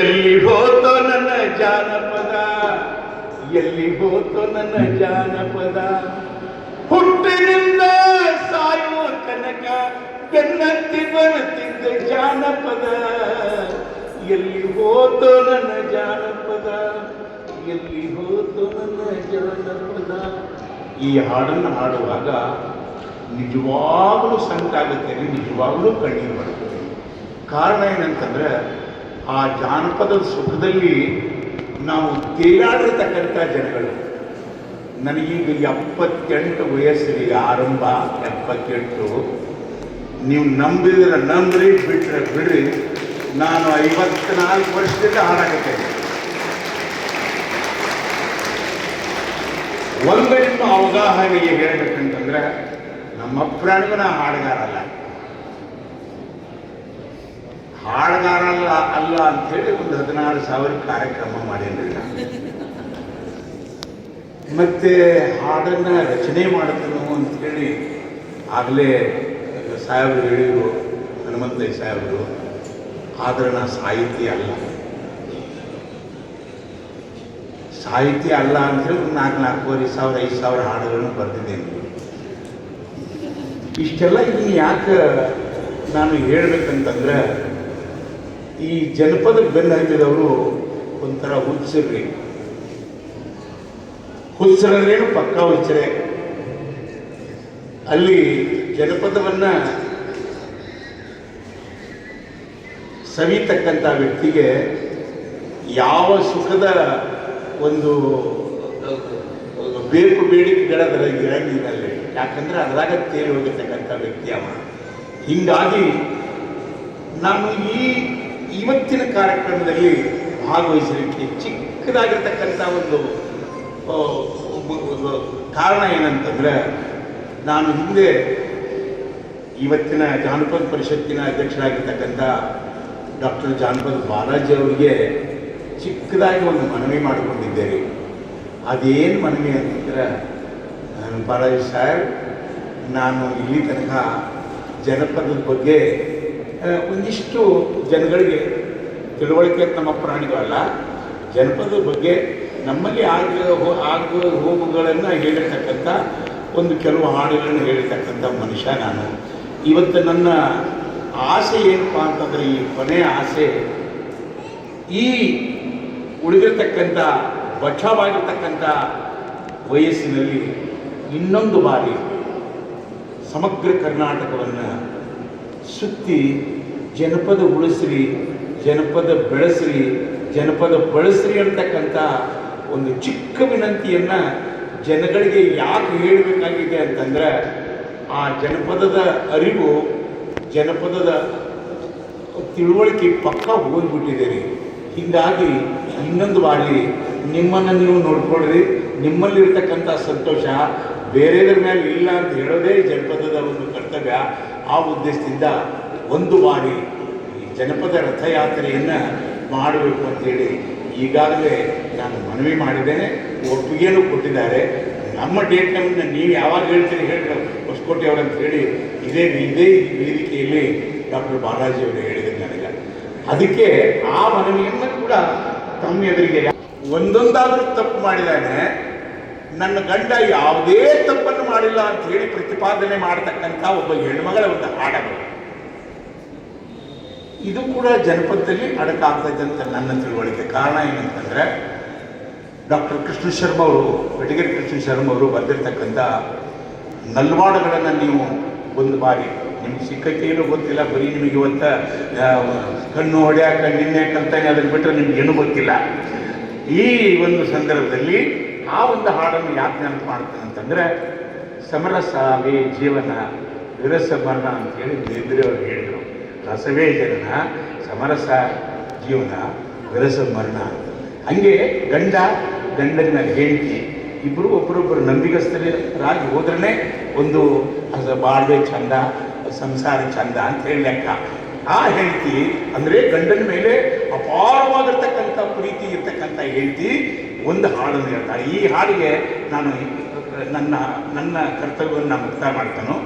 ಎಲ್ಲಿ ಹೋತೋ ನನ್ನ ಜಾನಪದ? ಎಲ್ಲಿ ಹೋತೋ ನನ್ನ ಜಾನಪದ? ಹುಟ್ಟಿನಿಂದ ಸಾಯುವ ತನಕ ಬೆನ್ನತ್ತಿ ಬರುತ್ತಿದ್ದ ಜಾನಪದ. ಎಲ್ಲಿ ಹೋತೋ ನನ್ನ ಜಾನಪದ? ಎಲ್ಲಿ ಹೋತೋ ನನ್ನ ಜಾನಪದ? ಈ ಹಾಡನ್ನು ಹಾಡುವಾಗ ನಿಜವಾಗಲೂ ಸಂಕಟಾಗುತ್ತೆ ನಿಜವಾಗಲೂ ಕಣ್ಣೀರು ಬರ್ತದೆ ಕಾರಣ ಏನಂತಂದ್ರೆ, ಆ ಜಾನಪದದ ಸುಖದಲ್ಲಿ ನಾವು ತೇಲಾಡಿರ್ತಕ್ಕಂಥ ಜನಗಳು. ನನಗೀಗ ಎಪ್ಪತ್ತೆಂಟು ವಯಸ್ಸಿಗೆ ಆರಂಭ, ಎಪ್ಪತ್ತೆಂಟು. ನೀವು ನಂಬಿದ್ರೆ ನಂಬ್ರಿ ಬಿಟ್ಟರೆ ಬಿಡ್ರಿ. ನಾನು ಐವತ್ನಾಲ್ಕು ವರ್ಷದಿಂದ ಹಾಡಾಗುತ್ತೇನೆ ಒಂದು ನಿಮ್ಮ ಅವಗಾಹನೆಗೆ ಹೇಳಬೇಕಂತಂದ್ರೆ, ನಮ್ಮ ಪ್ರಾಣಿಗೂ ನಾ ಹಾಡುಗಾರ ಅಲ್ಲ ಹಾಡುಗಾರ ಅಲ್ಲ ಅಂಥೇಳಿ ಒಂದು ಹದಿನಾರು ಸಾವಿರ ಕಾರ್ಯಕ್ರಮ ಮಾಡೇನ್ರಿ ನಾನು. ಮತ್ತೆ ಹಾಡನ್ನ ರಚನೆ ಮಾಡ್ತೇನೆ ಅಂತೇಳಿ ಆಗಲೇ ಸಾಹೇಬರು ಹೇಳಿದರು ಹನುಮಂತಯ್ಯ ಸಾಹೇಬರು, ಆದ್ರೆ ನಾ ಸಾಹಿತ್ಯ ಅಲ್ಲ ಸಾಹಿತ್ಯ ಅಲ್ಲ ಅಂತೇಳಿ ಒಂದು ನಾಲ್ಕು, ನಾಲ್ಕೂವರೆ ಸಾವಿರ, ಐದು ಸಾವಿರ ಹಾಡುಗಳನ್ನು ಬರೆದಿದ್ದೇನೆ ಇಷ್ಟೆಲ್ಲ ಇದನ್ನು ಯಾಕೆ ನಾನು ಹೇಳ್ಬೇಕಂತಂದ್ರೆ ಈ ಜನಪದ ಬೆನ್ನ ಹತ್ತಿದವರು ಒಂಥರ ಹುಚ್ಚರ್ರಿ. ಹುಚ್ಚರೇನು ಪಕ್ಕ ಹುಚ್ಚರೆ. ಅಲ್ಲಿ ಜನಪದವನ್ನ ಸವಿತಕ್ಕಂಥ ವ್ಯಕ್ತಿಗೆ ಯಾವ ಸುಖದ ಒಂದು ಬೇಕು ಬೇಡಿಕೆಗಳ ಇರಂಗಿಲ್ಲ ಅಲ್ಲಿ ಯಾಕಂದ್ರೆ ಅದ್ರಾಗ ತೇಲಿ ಹೋಗಿರ್ತಕ್ಕಂಥ ವ್ಯಕ್ತಿ ಅವ. ಹೀಗಾಗಿ ನಾನು ಈ ಇವತ್ತಿನ ಕಾರ್ಯಕ್ರಮದಲ್ಲಿ ಭಾಗವಹಿಸಲಿಕ್ಕೆ ಚಿಕ್ಕದಾಗಿರ್ತಕ್ಕಂಥ ಒಂದು ಕಾರಣ ಏನಂತಂದ್ರೆ, ನಾನು ಹಿಂದೆ ಇವತ್ತಿನ ಜಾನಪದ ಪರಿಷತ್ತಿನ ಅಧ್ಯಕ್ಷರಾಗಿರ್ತಕ್ಕಂಥ ಡಾಕ್ಟರ್ ಜಾನಪದ ಬಾಲಾಜಿ ಅವರಿಗೆ ಚಿಕ್ಕದಾಗಿ ಒಂದು ಮನವಿ ಮಾಡಿಕೊಂಡಿದ್ದೇನೆ. ಅದೇನು ಮನವಿ ಅಂತಂದ್ರೆ ಬಾಲಾಜಿ ಸಾಹೇಬ್, ನಾನು ಇಲ್ಲಿ ತನಕ ಜನಪದದ ಬಗ್ಗೆ ಒಂದಿಷ್ಟು ಜನಗಳಿಗೆ ತಿಳುವಳಿಕೆ ನಮ್ಮ ಪ್ರಾಣಿಗಳಲ್ಲ ಜನಪದ ಬಗ್ಗೆ ನಮ್ಮಲ್ಲಿ ಆಗ ಆಗುವ ಹೋಗುಗಳನ್ನು ಹೇಳಿರ್ತಕ್ಕಂಥ ಒಂದು ಕೆಲವು ಹಾಡುಗಳನ್ನು ಹೇಳಿರ್ತಕ್ಕಂಥ ಮನುಷ್ಯ ನಾನು. ಇವತ್ತು ನನ್ನ ಆಸೆ ಏನಪ್ಪ ಅಂತಂದರೆ, ಈ ಕೊನೆಯ ಆಸೆ, ಈ ಉಳಿದಿರ್ತಕ್ಕಂಥ ಬಚಾವಾಗಿರ್ತಕ್ಕಂಥ ವಯಸ್ಸಿನಲ್ಲಿ ಇನ್ನೊಂದು ಬಾರಿ ಸಮಗ್ರ ಕರ್ನಾಟಕವನ್ನು ಸುತ್ತಿ ಜನಪದ ಉಳಿಸ್ರಿ, ಜನಪದ ಬೆಳೆಸ್ರಿ, ಜನಪದ ಬಳಸ್ರಿ ಅಂತಕ್ಕಂಥ ಒಂದು ಚಿಕ್ಕ ವಿನಂತಿಯನ್ನು ಜನಗಳಿಗೆ ಯಾಕೆ ಹೇಳಬೇಕಾಗಿದೆ ಅಂತಂದ್ರೆ, ಆ ಜನಪದದ ಅರಿವು, ಜನಪದದ ತಿಳುವಳಿಕೆ ಪಕ್ಕ ಹೋಗ್ಬಿಟ್ಟಿದೆ ರೀ. ಹೀಗಾಗಿ ಇನ್ನೊಂದು ಬಾರಿ ನಿಮ್ಮನ್ನು ನೀವು ನೋಡ್ಕೊಳ್ರಿ, ನಿಮ್ಮಲ್ಲಿರ್ತಕ್ಕಂಥ ಸಂತೋಷ ಬೇರೆಯದ್ರ ಮೇಲೆ ಇಲ್ಲ ಅಂತ ಹೇಳೋದೇ ಜನಪದದ ಒಂದು ಕರ್ತವ್ಯ. ಆ ಉದ್ದೇಶದಿಂದ ಒಂದು ಬಾರಿ ಈ ಜನಪದ ರಥಯಾತ್ರೆಯನ್ನು ಮಾಡಬೇಕು ಅಂತೇಳಿ ಈಗಾಗಲೇ ನಾನು ಮನವಿ ಮಾಡಿದ್ದೇನೆ. ಒಪ್ಪಿಗೆಯನ್ನು ಕೊಟ್ಟಿದ್ದಾರೆ. ನಮ್ಮ ಡೇಟ್ನನ್ನು ನೀವು ಯಾವಾಗ ಹೇಳ್ತೀರಿ ಹೇಳಿ ಹೊಸಕೋಟೆ ಅಂತ ಹೇಳಿ ಇದೇ ಇದೇ ವೇದಿಕೆಯಲ್ಲಿ ಡಾಕ್ಟರ್ ಬಾಲಾಜಿ ಅವರು ಹೇಳಿದ್ರು ನನಗೆ. ಅದಕ್ಕೆ ಆ ಮನವಿಯನ್ನು ಕೂಡ ತಮ್ಮ ಎದುರಿಗೆ ಒಂದೊಂದಾದರೂ ತಪ್ಪು ಮಾಡಿದಾನೆ ನನ್ನ ಗಂಡ ಯಾವುದೇ ತಪ್ಪನ್ನು ಮಾಡಿಲ್ಲ ಅಂತ ಹೇಳಿ ಪ್ರತಿಪಾದನೆ ಮಾಡತಕ್ಕಂಥ ಒಬ್ಬ ಹೆಣ್ಮಗಳ ಒಂದು ಹಾಡಗಳು. ಇದು ಕೂಡ ಜನಪದದಲ್ಲಿ ಅಡಕಾಗ್ತದೆ ಅಂತ ನನ್ನ ತಿಳುವಳಿಕೆ. ಕಾರಣ ಏನಂತಂದ್ರೆ, ಡಾಕ್ಟರ್ ಕೃಷ್ಣ ಶರ್ಮ ಅವರು ಬೆಟಗೇರಿ ಕೃಷ್ಣ ಶರ್ಮ ಅವರು ಬರೆದಿರ್ತಕ್ಕಂಥ ನಲ್ವಾಡಗಳನ್ನು ನೀವು ಒಂದು ಬಾರಿ ನಿಮ್ಗೆ ಏನೂ ಗೊತ್ತಿಲ್ಲ, ಬರೀ ನಿಮಗೆ ಇವತ್ತ ಕಣ್ಣು ಹೊಡೆಯಾಕ ನಿನ್ನೆ ಕಲ್ತಾನೆ, ಅದನ್ನು ಬಿಟ್ಟರೆ ನಿಮ್ಗೆ ಏನು ಗೊತ್ತಿಲ್ಲ. ಈ ಒಂದು ಸಂದರ್ಭದಲ್ಲಿ ಆ ಒಂದು ಹಾಡನ್ನು ಯಾಕೆ ನೆನಪು ಮಾಡ್ತೇನೆ ಅಂತಂದರೆ ಸಮರಸವೇ ಜೀವನ ವಿರಸ ಮರಣ ಅಂತೇಳಿ ಬೇಂದ್ರೆ ಅವರು ಹೇಳಿದರು. ರಸವೇ ಜನನ, ಸಮರಸ ಜೀವನ ವಿರಸ ಮರಣ ಹಂಗೆ ಗಂಡ, ಗಂಡನ ಹೆಂಡತಿ ಇಬ್ಬರು ಒಬ್ಬರೊಬ್ಬರು ನಂಬಿಗಸ್ತರಾಗಿ ಹೋದ್ರೇ ಒಂದು ಬಾಳ್ವೆ ಚಂದ ಸಂಸಾರ ಚಂದ ಅಂತ ಹೇಳಿ ಲೆಕ್ಕ. ಆ ಹೆಂಡತಿ ಅಂದರೆ ಗಂಡನ ಮೇಲೆ ಅಪಾರವಾಗಿರ್ತಕ್ಕಂಥ ಪ್ರೀತಿ ಇರ್ತಕ್ಕಂಥ ಹೆಂಡತಿ ಒಂದು ಹಾಡನ್ನು ಹೇಳ್ತಾಳೆ. ಈ ಹಾಡಿಗೆ ನಾನು ನನ್ನ ನನ್ನ ಕರ್ತವ್ಯವನ್ನು ನಾನು ಮುಕ್ತಾಯ ಮಾಡ್ತಾನೋ.